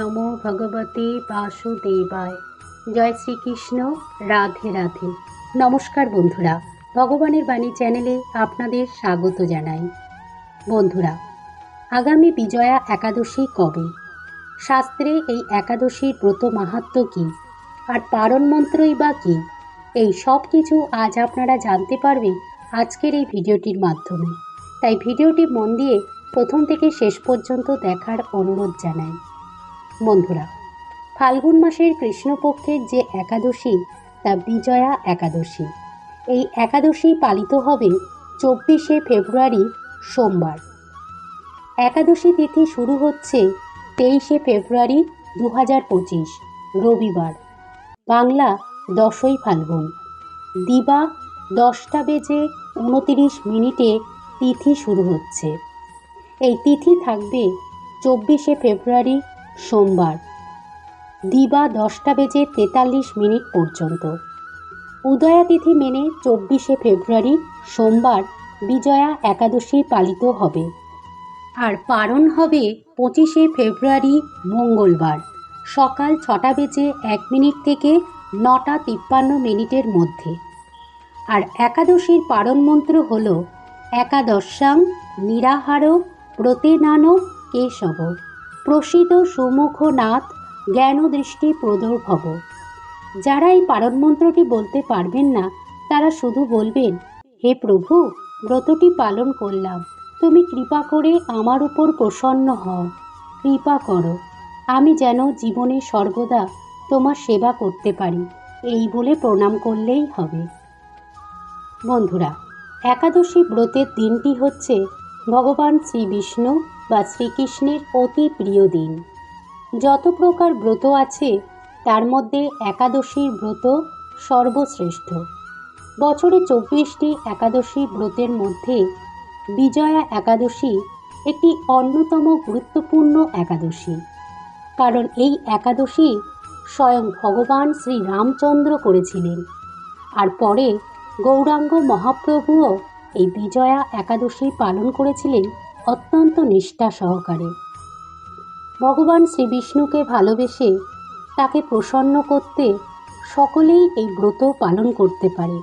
নমো ভগবতে বাসুদেবায়। জয় শ্রীকৃষ্ণ, রাধে রাধে। নমস্কার বন্ধুরা, ভগবানের বাণী চ্যানেলে আপনাদের স্বাগত জানাই। বন্ধুরা, আগামী বিজয়া একাদশী কবে? শাস্ত্রে এই একাদশীর ব্রত মাহাত্ম কী? আর পারণ মন্ত্রই বা কী? এই সব কিছু আজ আপনারা জানতে পারবেন আজকের এই ভিডিওটির মাধ্যমে। তাই ভিডিওটি মন দিয়ে প্রথম থেকে শেষ পর্যন্ত দেখার অনুরোধ জানাই। বন্ধুরা, ফাল্গুন মাসের কৃষ্ণপক্ষের যে একাদশী, তা বিজয়া একাদশী। এই একাদশী পালিত হবে চব্বিশে ফেব্রুয়ারি, সোমবার। একাদশী তিথি শুরু হচ্ছে তেইশে ফেব্রুয়ারি দু হাজার পঁচিশ, রবিবার। বাংলা দশই ফাল্গুন। দিবা দশটা বেজে উনতিরিশ মিনিটে তিথি শুরু হচ্ছে। এই তিথি থাকবে চব্বিশে ফেব্রুয়ারি সোমবার। দিবা দশটা বেজে তেতাল্লিশ মিনিট পর্যন্ত। উদয়া তিথি মেনে চব্বিশে ফেব্রুয়ারি, সোমবার বিজয়া একাদশী পালিত হবে। আর পারণ হবে পঁচিশে ফেব্রুয়ারি, মঙ্গলবার, সকাল ছটা বেজে এক মিনিট থেকে নটা তিপ্পান্ন মিনিটের মধ্যে। আর একাদশীর পারণ মন্ত্র হল, একাদশাং নিরাহার প্রতেনান কেশব। প্রসিদ্ধ সুমুখনাথ জ্ঞানদৃষ্টি প্রদর্ভব যারা এই পারণ মন্ত্রটি বলতে পারবেন না, তারা শুধু বলবেন, হে প্রভু, ব্রতটি পালন করলাম। তুমি কৃপা করে আমার উপর প্রসন্ন হও। কৃপা করো। আমি যেন জীবনে সর্বদা তোমার সেবা করতে পারি। এই বলে প্রণাম করলেই হবে। বন্ধুরা, একাদশী ব্রতের দিনটি হচ্ছে ভগবান শ্রী বিষ্ণু বা শ্রীকৃষ্ণের অতি প্রিয় দিন। যত প্রকার ব্রত আছে, তার মধ্যে একাদশীর ব্রত সর্বশ্রেষ্ঠ। বছরে চব্বিশটি একাদশী ব্রতের মধ্যে বিজয়া একাদশী একটি অন্যতম গুরুত্বপূর্ণ একাদশী। কারণ এই একাদশী স্বয়ং ভগবান শ্রী রামচন্দ্র করেছিলেন। আর পরে গৌরাঙ্গ মহাপ্রভুও এই বিজয়া একাদশী পালন করেছিলেন অত্যন্ত নিষ্ঠা সহকারে। ভগবান শ্রী বিষ্ণুকে ভালোবেসে তাকে প্রসন্ন করতে সকলেই এই ব্রত পালন করতে পারে।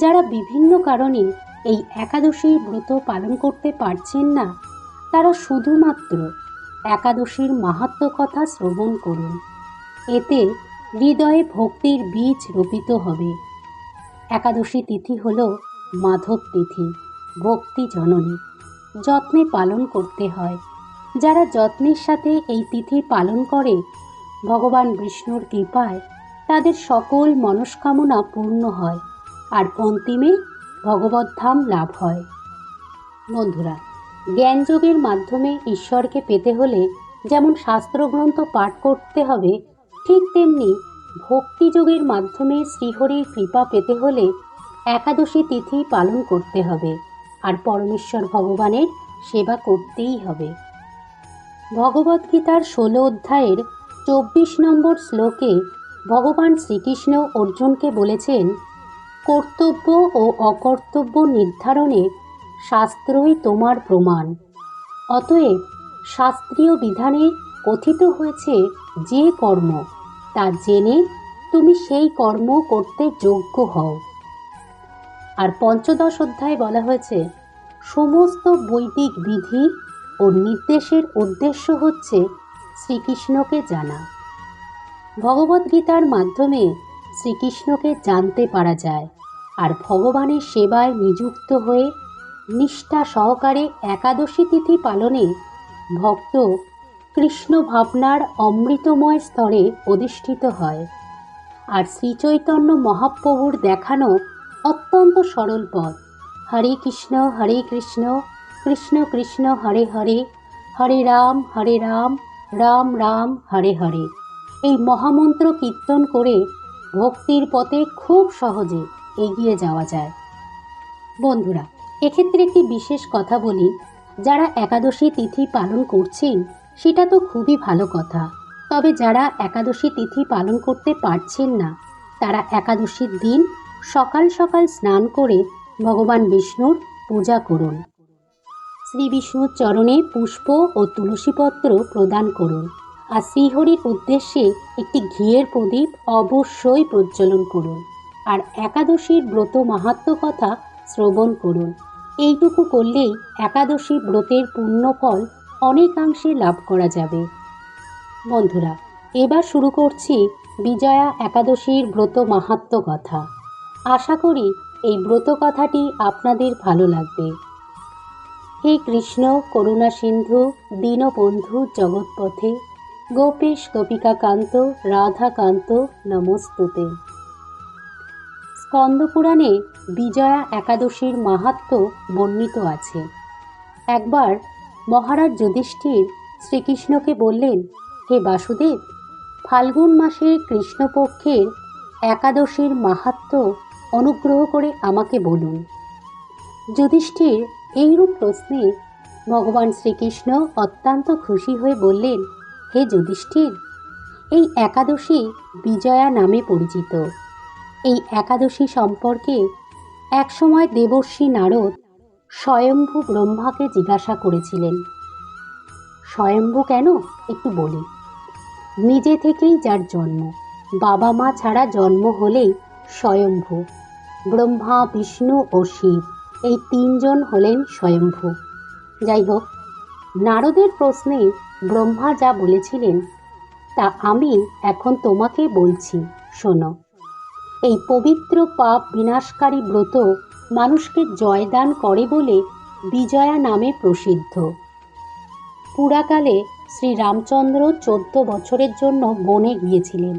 যারা বিভিন্ন কারণে এই একাদশীর ব্রত পালন করতে পারছেন না, তারা শুধুমাত্র একাদশীর মাহাত্ম কথা শ্রবণ করুন। এতে হৃদয়ে ভক্তির বীজ রোপিত হবে। একাদশী তিথি হল মাধব তিথি, ভক্তি জননী। যত্নে পালন করতে হয়। যারা যত্নের সাথে এই তিথি পালন করে, ভগবান বিষ্ণুর কৃপায় তাদের সকল মনস্কামনা পূর্ণ হয় আর অন্তিমে ভগবদ্ধাম লাভ হয়। বন্ধুরা, জ্ঞানযোগের মাধ্যমে ঈশ্বরকে পেতে হলে যেমন শাস্ত্রগ্রন্থ পাঠ করতে হবে, ঠিক তেমনি ভক্তিযোগের মাধ্যমে শ্রীহরির কৃপা পেতে হলে একাদশী তিথি পালন করতে হবে। আর পরমেশ্বর ভগবানের সেবা করতেই হবে। ভগবদ্গীতার ষোলো অধ্যায়ের চব্বিশ নম্বর শ্লোকে ভগবান শ্রীকৃষ্ণ অর্জুনকে বলেছেন, কর্তব্য ও অকর্তব্য নির্ধারণে শাস্ত্রই তোমার প্রমাণ। অতএব শাস্ত্রীয় বিধানে কথিত হয়েছে যে কর্ম, তা জেনে তুমি সেই কর্ম করতে যোগ্য হও। আর পঞ্চদশ অধ্যায়ে বলা হয়েছে, সমস্ত বৈদিক বিধি ও নির্দেশের উদ্দেশ্য হচ্ছে শ্রীকৃষ্ণকে জানা। ভগবদ্গীতার মাধ্যমে শ্রীকৃষ্ণকে জানতে পারা যায় আর ভগবানের সেবায় নিযুক্ত হয়ে নিষ্ঠা সহকারে একাদশী তিথি পালনে ভক্ত কৃষ্ণ ভাবনার অমৃতময় স্তরে অধিষ্ঠিত হয়। আর শ্রীচৈতন্য মহাপ্রভুর দেখানো অত্যন্ত সরল পথ। হরে কৃষ্ণ হরে কৃষ্ণ কৃষ্ণ কৃষ্ণ, হরে হরে হরে রাম হরে রাম রাম রাম, হরে হরে। এই মহামন্ত্র কীর্তন করে ভক্তির পথে খুব সহজে এগিয়ে যাওয়া যায়। বন্ধুরা, এক্ষেত্রে একটি বিশেষ কথা বলি। যারা একাদশী তিথি পালন করছেন, সেটা তো খুবই ভালো কথা। তবে যারা একাদশী তিথি পালন করতে পারছেন না, তারা একাদশীর দিন সকাল সকাল স্নান করে ভগবান বিষ্ণুর পূজা করুন। শ্রী বিষ্ণুর চরণে পুষ্প ও তুলসীপত্র প্রদান করুন। আর শ্রীহরির উদ্দেশ্যে একটি ঘিয়ের প্রদীপ অবশ্যই প্রজ্বলন করুন। আর একাদশীর ব্রত মাহাত্ম কথা শ্রবণ করুন। এইটুকু করলেই একাদশী ব্রতের পুণ্যফল অনেকাংশে লাভ করা যাবে। বন্ধুরা, এবার শুরু করছি বিজয়া একাদশীর ব্রত মাহাত্ম কথা। আশা করি এই ব্রত কথাটি আপনাদের ভালো লাগবে। হে কৃষ্ণ করুণা সিন্ধু, দীনবন্ধু জগৎপথে, গোপেশ গোপিকা কান্ত রাধা কান্ত নমস্তুতে। স্কন্দপুরাণে বিজয়া একাদশীর মাহাত্ম বর্ণিত আছে। একবার মহারাজ যুধিষ্ঠির শ্রীকৃষ্ণকে বললেন, হে বাসুদেব, ফাল্গুন মাসের কৃষ্ণপক্ষের একাদশীর মাহাত্ম অনুগ্রহ করে আমাকে বলুন। যুধিষ্ঠির এইরূপ প্রশ্নে ভগবান শ্রীকৃষ্ণ অত্যন্ত খুশি হয়ে বললেন, হে যুধিষ্ঠির, এই একাদশী বিজয়া নামে পরিচিত। এই একাদশী সম্পর্কে একসময় দেবর্ষী নারদ স্বয়ম্ভু ব্রহ্মাকে জিজ্ঞাসা করেছিলেন। স্বয়ম্ভু কেন? একটু বলি। নিজে থেকেই যার জন্ম। বাবা মা ছাড়া জন্ম হলেই স্বয়ম্ভু। ব্রহ্মা, বিষ্ণু ও শিব এই তিনজন হলেন স্বয়ম্ভু। যাই হোক, নারদের প্রশ্নে ব্রহ্মা যা বলেছিলেন, তা আমি এখন তোমাকে বলছি, শোনো। এই পবিত্র পাপ বিনাশকারী ব্রত মানুষকে জয়দান করে বলে বিজয়া নামে প্রসিদ্ধ। পুরাকালে শ্রী রামচন্দ্র চোদ্দ বছরের জন্য বনে গিয়েছিলেন।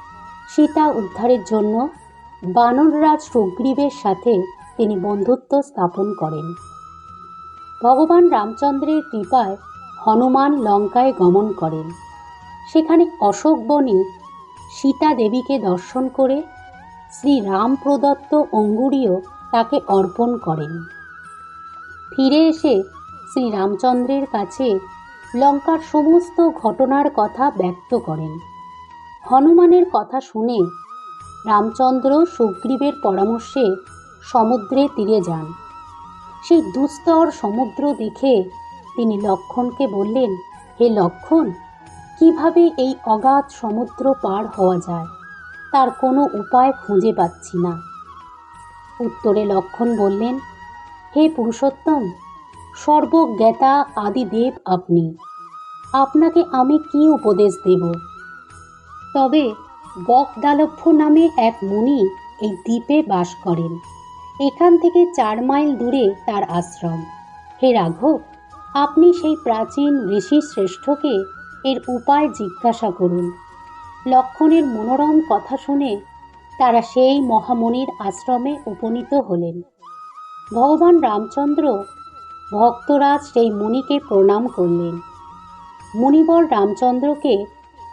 সীতা উদ্ধারের জন্য বানররাজ সুগ্রীবের সাথে তিনি বন্ধুত্ব স্থাপন করেন। ভগবান রামচন্দ্রের কৃপায় হনুমান লঙ্কায় গমন করেন। সেখানে অশোক বনে সীতা দেবীকে দর্শন করে শ্রী রাম প্রদত্ত অঙ্গুরীয় তাকে অর্পণ করেন। ফিরে এসে শ্রী রামচন্দ্রের কাছে লঙ্কার সমস্ত ঘটনার কথা ব্যক্ত করেন। হনুমানের কথা শুনে রামচন্দ্র সুগ্রীবের পরামর্শে সমুদ্রে তীরে যান। সেই দুস্তর সমুদ্র দেখে তিনি লক্ষণকে বললেন, হে লক্ষণ, কীভাবে এই অগাধ সমুদ্র পার হওয়া যায়? তার কোনো উপায় খুঁজে পাচ্ছি না। উত্তরে লক্ষণ বললেন, হে পুরুষোত্তম, সর্বজ্ঞাতা আদিদেব আপনি। আপনাকে আমি কি উপদেশ দেব? তবে বকদালভ্য নামে এক মুনি এই দ্বীপে বাস করেন। এখান থেকে চার মাইল দূরে তার আশ্রম। হে রাঘব, আপনি সেই প্রাচীন ঋষি শ্রেষ্ঠকে এর উপায় জিজ্ঞাসা করুন। লক্ষণের মনোরম কথা শুনে তারা সেই মহামণির আশ্রমে উপনীত হলেন। ভগবান রামচন্দ্র ভক্তরাজ সেই মুনিকে প্রণাম করলেন। মুনিবর রামচন্দ্রকে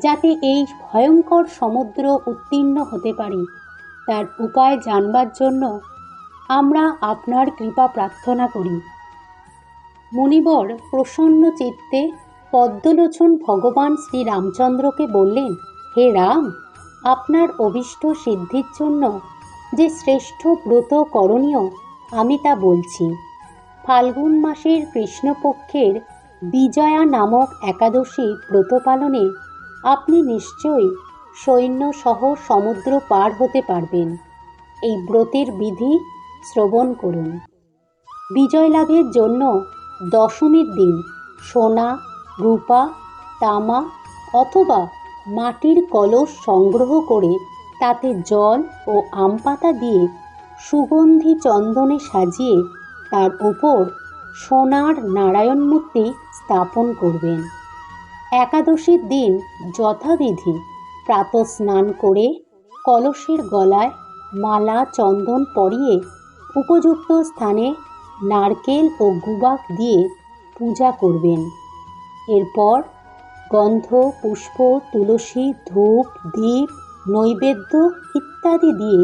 যাতে এই ভয়ঙ্কর সমুদ্র উত্তীর্ণ হতে পারি। তার উপায় জানবার জন্য আমরা আপনার কৃপা প্রার্থনা করি। মুনিবর প্রসন্ন চিত্তে পদ্মলোচন ভগবান শ্রী রামচন্দ্রকে বললেন, হে রাম, আপনার অভিষ্ট সিদ্ধির জন্য যে শ্রেষ্ঠ ব্রত করণীয়, আমি তা বলছি। ফাল্গুন মাসের কৃষ্ণপক্ষের বিজয়া নামক একাদশী ব্রত পালনে আপনি নিশ্চয়ই সৈন্যসহ সমুদ্র পার হতে পারবেন। এই ব্রতের বিধি শ্রবণ করুন। বিজয় লাভের জন্য দশমীর দিন সোনা, রূপা, তামা অথবা মাটির কলস সংগ্রহ করে তাতে জল ও আম পাতা দিয়ে সুগন্ধি চন্দনে সাজিয়ে তার ওপর সোনার নারায়ণ মূর্তি স্থাপন করবেন। একাদশীর দিন যথাবিধি। প্রাত স্নান করে কলসের গলায় মালা চন্দন পরিয়ে উপযুক্ত স্থানে নারকেল ও গুবাক দিয়ে পূজা করবেন। এরপর গন্ধ, পুষ্প, তুলসী, ধূপ, দীপ, নৈবেদ্য ইত্যাদি দিয়ে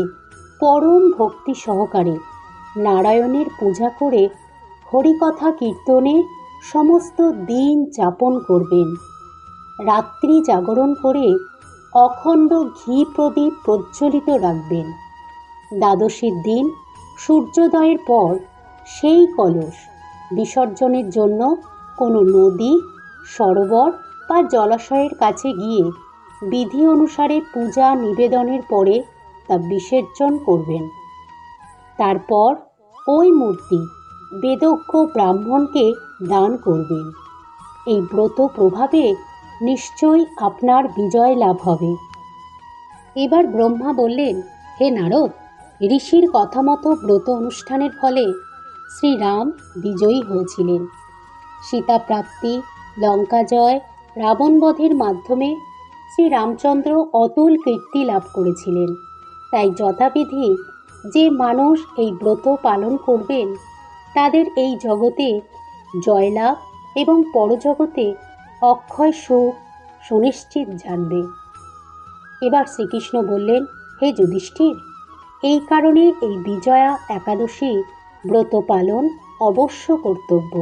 পরম ভক্তি সহকারে নারায়ণের পূজা করে হরিকথা কীর্তনে সমস্ত দিন যাপন করবেন। রাত্রি জাগরণ করে অখণ্ড ঘি প্রদীপ প্রজ্বলিত রাখবেন। দ্বাদশীর দিন, সূর্যোদয়ের পর সেই কলস বিসর্জনের জন্য কোনো নদী, সরোবর বা জলাশয়ের কাছে গিয়ে বিধি অনুসারে পূজা নিবেদনের পরে তা বিসর্জন করবেন। তারপর ওই মূর্তি বেদজ্ঞ ব্রাহ্মণকে দান করবেন। এই ব্রত প্রভাবে নিশ্চয়ই আপনার বিজয় লাভ হবে। এবার ব্রহ্মা বললেন, হে নারদ, ঋষির কথা মতো ব্রত অনুষ্ঠানের ফলে শ্রীরাম বিজয়ী হয়েছিলেন। সীতা প্রাপ্তি লঙ্কা জয় রাবণবধের মাধ্যমে শ্রীরামচন্দ্র অতুল কীর্তি লাভ করেছিলেন। তাই যথাবিধি যে মানুষ এই ব্রত পালন করবেন, তাদের এই জগতে জয়লাভ এবং পরজগতে অক্ষয় সুখ সুনিশ্চিত জানবে। এবার শ্রীকৃষ্ণ বললেন, হে যুধিষ্ঠির, এই কারণে এই বিজয়া একাদশী ব্রত পালন অবশ্য কর্তব্য।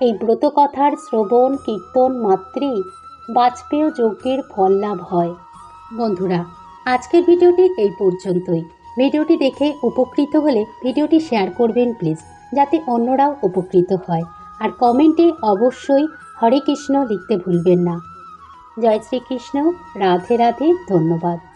এই ব্রত কথার শ্রবণ, কীর্তন মাত্রেই বাজপেয় যজ্ঞের ফল লাভ হয়। বন্ধুরা, আজকের ভিডিওটি এই পর্যন্তই। ভিডিওটি দেখে উপকৃত হলে ভিডিওটি শেয়ার করবেন প্লিজ, যাতে অন্যরাও উপকৃত হয়। আর কমেন্টে অবশ্যই হরে কৃষ্ণ লিখতে ভুলবেন না। জয় শ্রীকৃষ্ণ রাধে রাধে ধন্যবাদ।